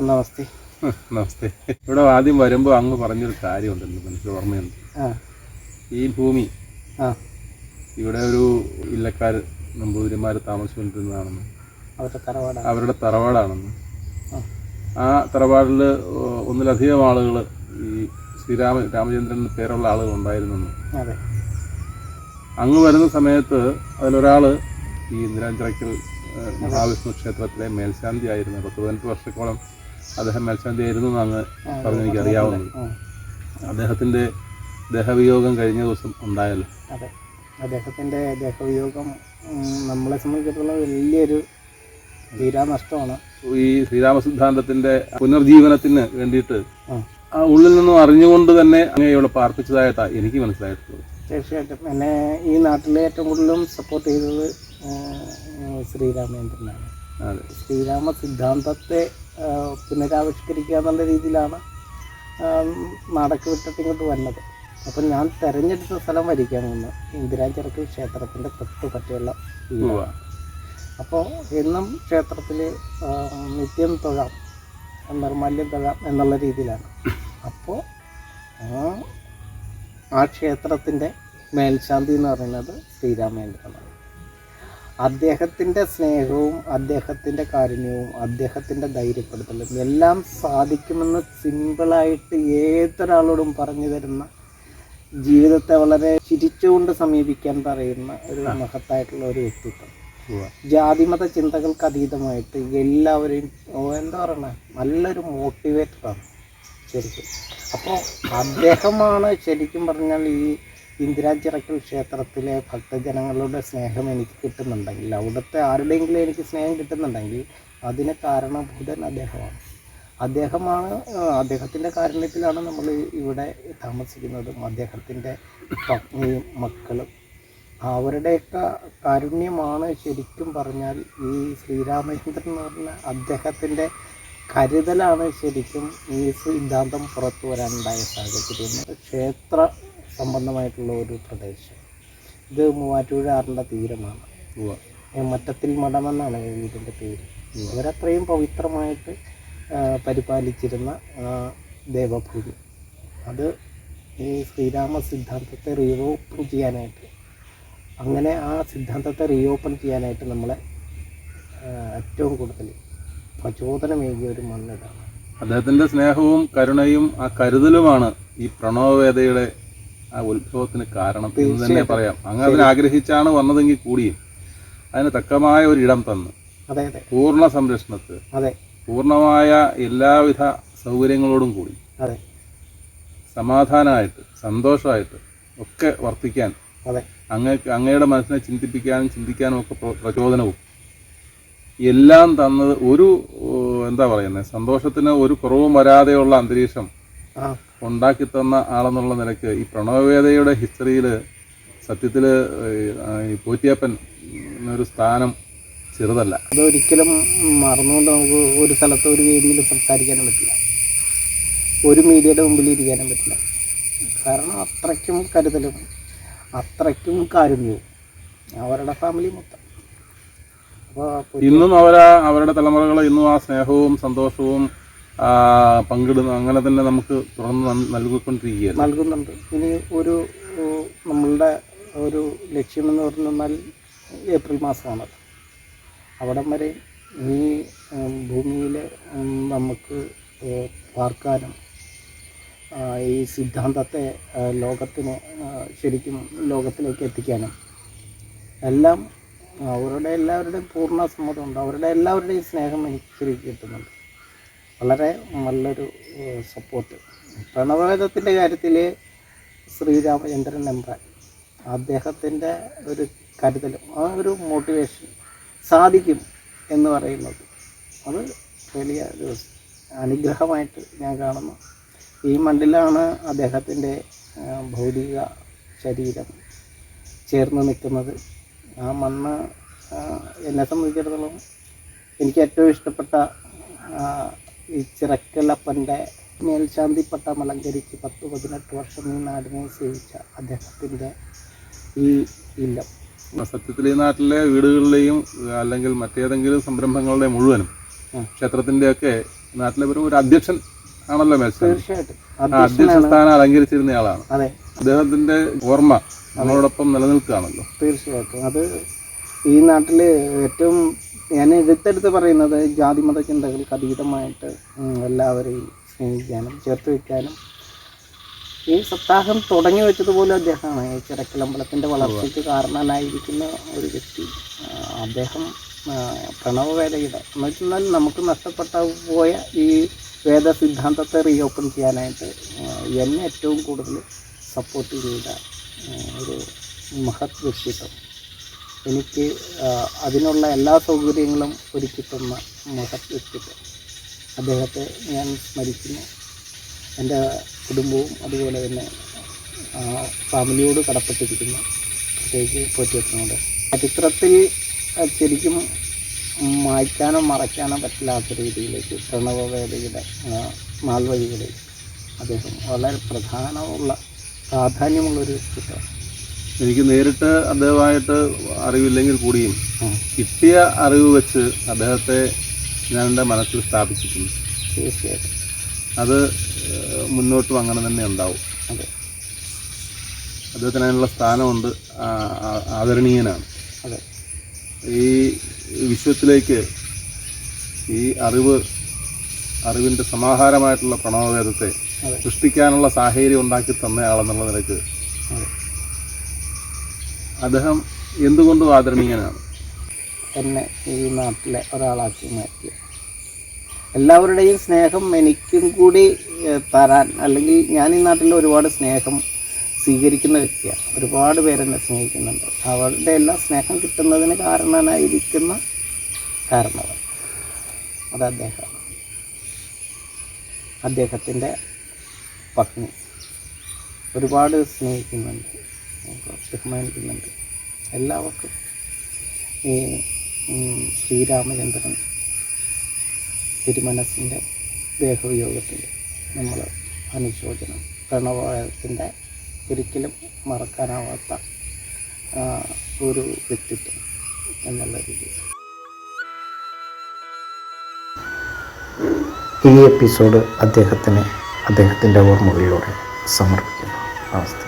നമസ്തേ. നമസ്തേ. ഇവിടെ ആദ്യം വരുമ്പോൾ അങ്ങ് പറഞ്ഞൊരു കാര്യമുണ്ടല്ലോ മനസ്സിൽ ഓർമ്മയുണ്ട്. ഈ ഭൂമി. ആ. ഇവിടെ ഒരു ഇല്ലക്കാർ നമ്പൂതിരിമാർ താമസിച്ചുകൊണ്ടിരുന്നതാണെന്ന്. അവരുടെ തറവാടാ അവരുടെ തറവാടാണെന്ന്. ആ. തറവാടിൽ ഒന്നിലധികം ആളുകൾ ഈ ശ്രീരാമ രാമചന്ദ്രൻ പേരുള്ള ആളുകൾ ഉണ്ടായിരുന്നെന്ന്. അതെ. അങ്ങ് വരുന്ന സമയത്ത് അതിലൊരാൾ ഈ ഇന്ദിരാഞ്ചിറക്കൽ മഹാവിഷ്ണു ക്ഷേത്രത്തിലെ മേൽശാന്തി ആയിരുന്നു പത്ത് പതിനെട്ട് വർഷത്തോളം അദ്ദേഹം മേൽശാന്തി ആയിരുന്നു എന്നാണ് പറഞ്ഞ് എനിക്ക് അറിയാവുന്നത് അദ്ദേഹത്തിന്റെ ദേഹവിയോഗം കഴിഞ്ഞ ദിവസം ഉണ്ടായല്ലോ. അതെ. അദ്ദേഹത്തിന്റെ ദേഹവിയോഗം നമ്മളെ സംബന്ധിച്ചിടത്തോളം വലിയൊരു തീരാനഷ്ടമാണ് ഈ ശ്രീരാമ സിദ്ധാന്തത്തിന്റെ പുനർജീവനത്തിന് വേണ്ടിയിട്ട് ആ. ഉള്ളിൽ നിന്നും അറിഞ്ഞുകൊണ്ട് തന്നെ അങ്ങനെ ഇവിടെ പാർപ്പിച്ചതായിട്ടാണ് എനിക്ക് മനസ്സിലായിട്ടുള്ളത്. തീർച്ചയായിട്ടും. എന്നെ ഈ നാട്ടിലെ ഏറ്റവും കൂടുതലും സപ്പോർട്ട് ചെയ്തത് ശ്രീരാമേന്ദ്രനാണ്. ശ്രീരാമ സിദ്ധാന്തത്തെ പുനരാവിഷ്കരിക്കുക എന്നുള്ള രീതിയിലാണ് നാടൊക്കെ വിട്ടിട്ട് ഇങ്ങോട്ട് വന്നത്. അപ്പം ഞാൻ തിരഞ്ഞെടുത്ത സ്ഥലം വരിക്കാമെന്ന് ഇന്ദിരാചിറക്കൽ ക്ഷേത്രത്തിന്റെ തൊട്ട് പറ്റിയുള്ള അപ്പോൾ എന്നും ക്ഷേത്രത്തിൽ നിത്യം തൊഴാം നിർമാല്യം തൊഴാം എന്നുള്ള രീതിയിലാണ്. അപ്പോൾ ആ ക്ഷേത്രത്തിന്റെ മേൽശാന്തി എന്ന് പറയുന്നത് ശ്രീരാമേന്ദ്രനാണ്. അദ്ദേഹത്തിന്റെ സ്നേഹവും അദ്ദേഹത്തിന്റെ കാരുണ്യവും അദ്ദേഹത്തിന്റെ ധൈര്യപ്പെടുത്തലും എല്ലാം സാധിക്കുമെന്ന് സിമ്പിളായിട്ട് ഏതൊരാളോടും പറഞ്ഞു തരുന്ന ജീവിതത്തെ വളരെ ചിരിച്ചുകൊണ്ട് സമീപിക്കാൻ പറയുന്ന ഒരു മഹത്തായിട്ടുള്ള ഒരു വ്യക്തിത്വം. ജാതിമത ചിന്തകൾക്ക് അതീതമായിട്ട് എല്ലാവരെയും എന്താ പറയണേ നല്ലൊരു മോട്ടിവേറ്ററാണ് ശരിക്കും. അപ്പോൾ അദ്ദേഹമാണ് ശരിക്കും പറഞ്ഞാൽ ഈ ഇന്ദിരാചിറക്കൽ ക്ഷേത്രത്തിലെ ഭക്തജനങ്ങളുടെ സ്നേഹം എനിക്ക് കിട്ടുന്നുണ്ടെങ്കിൽ അവിടുത്തെ ആരുടെയെങ്കിലും എനിക്ക് സ്നേഹം കിട്ടുന്നുണ്ടെങ്കിൽ അതിന് കാരണഭൂതൻ അദ്ദേഹമാണ്. അദ്ദേഹമാണ് അദ്ദേഹത്തിന്റെ കാരുണ്യത്തിലാണ് നമ്മൾ ഇവിടെ താമസിക്കുന്നതും അദ്ദേഹത്തിന്റെ പത്നിയും മക്കളും. അവരുടെയൊക്കെ കാരുണ്യമാണ് ശരിക്കും പറഞ്ഞാൽ ഈ ശ്രീരാമചന്ദ്രൻ എന്ന് പറഞ്ഞ അദ്ദേഹത്തിന്റെ കരുതലാണ് ശരിക്കും ഈ സിദ്ധാന്തം പുറത്തു വരാനുണ്ടായ സാഹചര്യം. ക്ഷേത്ര സംബന്ധമായിട്ടുള്ള ഒരു പ്രദേശം. ഇത് മൂവാറ്റുപുഴ തീരമാണ്. ഉവ്വ. ഏ, മറ്റത്തിൽ മഠമെന്നാണ് ഇതിന്റെ പേര്. അവരത്രയും പവിത്രമായിട്ട് പരിപാലിച്ചിരുന്ന ദേവഭൂമി. അത് ഈ ശ്രീരാമ സിദ്ധാന്തത്തെ റീഓപ്പൺ ചെയ്യാനായിട്ട് അങ്ങനെ ആ സിദ്ധാന്തത്തെ റീഓപ്പൺ ചെയ്യാനായിട്ട് നമ്മളെ ഏറ്റവും കൂടുതൽ പ്രചോദനമേകിയ ഒരു മണ്ണിടാണ് അദ്ദേഹത്തിന്റെ സ്നേഹവും കരുണയും ആ കരുതലുമാണ് ഈ പ്രണവവേദയുടെ ആ ഉത്ഭവത്തിന് കാരണം എന്ന് തന്നെ പറയാം. അങ്ങ് അതിന് ആഗ്രഹിച്ചാണ് വന്നതെങ്കിൽ കൂടിയും അതിന് തക്കമായ ഒരു ഇടം തന്നു. പൂർണ സംരക്ഷണത്തിൽ പൂർണമായ എല്ലാവിധ സൗകര്യങ്ങളോടും കൂടി സമാധാനമായിട്ട് സന്തോഷമായിട്ട് ഒക്കെ വർത്തിക്കാൻ അങ്ങക്ക് അങ്ങയുടെ മനസ്സിനെ ചിന്തിപ്പിക്കാനും ചിന്തിക്കാനും ഒക്കെ പ്രചോദനവും. എല്ലാം തന്നത് ഒരു എന്താ പറയുന്നത് സന്തോഷത്തിന് ഒരു കുറവും വരാതെയുള്ള അന്തരീക്ഷം ഉണ്ടാക്കി തന്ന ആളെന്നുള്ള നിലയ്ക്ക് ഈ പ്രണവവേദയുടെ ഹിസ്റ്ററിയിൽ സത്യത്തിൽ ഈ പോറ്റിയപ്പൻ ഒരു സ്ഥാനം ചെറുതല്ല. അതൊരിക്കലും മറന്നുകൊണ്ട് നമുക്ക് ഒരു സ്ഥലത്ത് ഒരു വേദിയിൽ സംസാരിക്കാനും പറ്റില്ല. ഒരു മീഡിയയുടെ മുമ്പിൽ ഇരിക്കാനും പറ്റില്ല. കാരണം അത്രയ്ക്കും കരുതലും അത്രയ്ക്കും കാരുണ്യവും അവരുടെ ഫാമിലി മൊത്തം. ഇന്നും അവരാ അവരുടെ തലമുറകൾ ഇന്നും ആ സ്നേഹവും സന്തോഷവും പങ്കിടുന്നു അങ്ങനെ തന്നെ നമുക്ക് തുറന്ന് നൽകിക്കൊണ്ടിരിക്കുകയാണ് നൽകുന്നുണ്ട്. ഇനി ഒരു നമ്മളുടെ ഒരു ലക്ഷ്യമെന്ന് പറഞ്ഞാൽ ഏപ്രിൽ മാസമാണ് അവിടം വരെ ഈ ഭൂമിയിൽ നമുക്ക് പാർക്കാനും ഈ സിദ്ധാന്തത്തെ ലോകത്തിന് ശരിക്കും ലോകത്തിലേക്ക് എത്തിക്കാനും എല്ലാം അവരുടെ എല്ലാവരുടെയും പൂർണ സമ്മതമുണ്ട്. അവരുടെ എല്ലാവരുടെയും സ്നേഹം എനിക്ക് ശരിക്കും കിട്ടുന്നുണ്ട്. വളരെ നല്ലൊരു സപ്പോർട്ട് പ്രണവവേദത്തിന്റെ കാര്യത്തിൽ ശ്രീരാമചന്ദ്രൻ എമ്പ്രാൻ അദ്ദേഹത്തിന്റെ ഒരു കരുതലും ആ ഒരു മോട്ടിവേഷൻ സാധിക്കും എന്ന് പറയുന്നത്. അത് വലിയ ഒരു അനുഗ്രഹമായിട്ട് ഞാൻ കാണുന്നു. ഈ മണ്ണിലാണ് അദ്ദേഹത്തിന്റെ ഭൗതിക ശരീരം ചേർന്ന് നിൽക്കുന്നത്. ആ മണ്ണ് എന്നെ സംബന്ധിച്ചിടത്തോളം എനിക്ക് ഏറ്റവും ഇഷ്ടപ്പെട്ട ഈ ചിറക്കലപ്പന്റെ മേൽശാന്തി പട്ടം അലങ്കരിച്ച് പത്ത് പതിനെട്ട് വർഷം ഈ നാടിനെ സേവിച്ച അദ്ദേഹത്തിന്റെ ഈ ഇല്ലം. സത്യത്തിൽ ഈ നാട്ടിലെ വീടുകളിലെയും അല്ലെങ്കിൽ മറ്റേതെങ്കിലും സംരംഭങ്ങളുടെ മുഴുവനും. ക്ഷേത്രത്തിന്റെയൊക്കെ നാട്ടിലെ ഒരു അധ്യക്ഷൻ ആണല്ലോ മേൽശാന്തി. അധ്യക്ഷ അധ്യക്ഷനാണ്. സ്ഥാനം അലങ്കരിച്ചിരുന്നയാളാണ് അതെ. അദ്ദേഹത്തിന്റെ ഓർമ്മ നമ്മളോടൊപ്പം നിലനിൽക്കുകയാണല്ലോ. തീർച്ചയായിട്ടും. അത് ഈ നാട്ടിൽ ഏറ്റവും ഞാൻ എടുത്തെടുത്ത് പറയുന്നത് ജാതിമത ചിന്തകൾക്ക് അതീതമായിട്ട് എല്ലാവരെയും സ്നേഹിക്കാനും ചേർത്ത് വയ്ക്കാനും. ഈ സപ്താഹം തുടങ്ങി വെച്ചതുപോലെ അദ്ദേഹമാണ്. ഈ ചിറക്കലമ്പലത്തിന്റെ വളർച്ചയ്ക്ക് കാരണനായിരിക്കുന്ന ഒരു വ്യക്തി. അദ്ദേഹം പ്രണവവേദയുടെ എന്ന് വെച്ചാൽ നമുക്ക് നഷ്ടപ്പെട്ട പോയ ഈ വേദ സിദ്ധാന്തത്തെ റീഓപ്പൺ ചെയ്യാനായിട്ട് എന്നെ ഏറ്റവും കൂടുതൽ സപ്പോർട്ട് ചെയ്ത ഒരു മഹത് വ്യക്തിത്വം. എനിക്ക് അതിനുള്ള എല്ലാ സൗകര്യങ്ങളും ഒരുക്കി തന്ന മഹത് വ്യക്തിത്വം അദ്ദേഹത്തെ ഞാൻ സ്മരിക്കുന്നു. എന്റെ കുടുംബവും അതുപോലെ തന്നെ ഫാമിലിയോട് കടപ്പെട്ടിരിക്കുന്നു. പ്രത്യേകിച്ച് പോറ്റിയപ്പനോട്. ചരിത്രത്തിൽ ശരിക്കും മായ്ക്കാനോ മറയ്ക്കാനോ പറ്റില്ലാത്ത രീതിയിലേക്ക് പ്രണവവേദയുടെ നാൾവഴികളിൽ അദ്ദേഹം വളരെ പ്രധാനമുള്ള പ്രാധാന്യമുള്ളൊരു വ്യക്തിത്വം എനിക്ക് നേരിട്ട് അദ്ദേഹമായിട്ട് അറിവില്ലെങ്കിൽ കൂടിയും കിട്ടിയ അറിവ് വെച്ച് അദ്ദേഹത്തെ ഞാൻ എന്റെ മനസ്സിൽ സ്ഥാപിച്ചിട്ടുണ്ട്. തീർച്ചയായിട്ടും. അത് മുന്നോട്ടും അങ്ങനെ തന്നെ ഉണ്ടാവും. അതെ. അദ്ദേഹത്തിന് അതിനുള്ള സ്ഥാനമുണ്ട് ആദരണീയനാണ്. അതെ. ഈ വിശ്വത്തിലേക്ക് ഈ അറിവ് അറിവിന്റെ സമാഹാരമായിട്ടുള്ള പ്രണവവേദത്തെ സൃഷ്ടിക്കാനുള്ള സാഹചര്യം ഉണ്ടാക്കി തന്നയാളെന്നുള്ള നിലയ്ക്ക് അദ്ദേഹം എന്തുകൊണ്ടും ആദരണീയനാണ്? എന്നെ ഈ നാട്ടിലെ ഒരാളാക്കി മാറ്റി. എല്ലാവരുടെയും സ്നേഹം എനിക്കും കൂടി തരാൻ അല്ലെങ്കിൽ ഞാൻ ഈ നാട്ടിൽ ഒരുപാട് സ്നേഹം സ്വീകരിക്കുന്ന വ്യക്തിയാണ്. ഒരുപാട് പേരെന്നെ സ്നേഹിക്കുന്നുണ്ട്. അവരുടെ എല്ലാം സ്നേഹം കിട്ടുന്നതിന് കാരണനായിരിക്കുന്ന കാരണം അത് അദ്ദേഹം. അദ്ദേഹത്തിന്റെ പത്നി. ഒരുപാട് സ്നേഹിക്കുന്നുണ്ട്. ബഹുമാനിക്കുന്നുണ്ട്. എല്ലാവർക്കും ഈ ശ്രീരാമചന്ദ്രൻ തിരുമനസിന്റെ ദേഹവിയോഗത്തിൽ നമ്മൾ അനുശോചനം പ്രണവത്തിന്റെ ഒരിക്കലും മറക്കാനാവാത്ത ഒരു വ്യക്തിത്വം എന്നുള്ള രീതിയിൽ. ഈ എപ്പിസോഡ് അദ്ദേഹത്തിന് അദ്ദേഹത്തിന്റെ ഓർമ്മകളിലൂടെ സമർപ്പിക്കുന്നു. നമസ്തേ.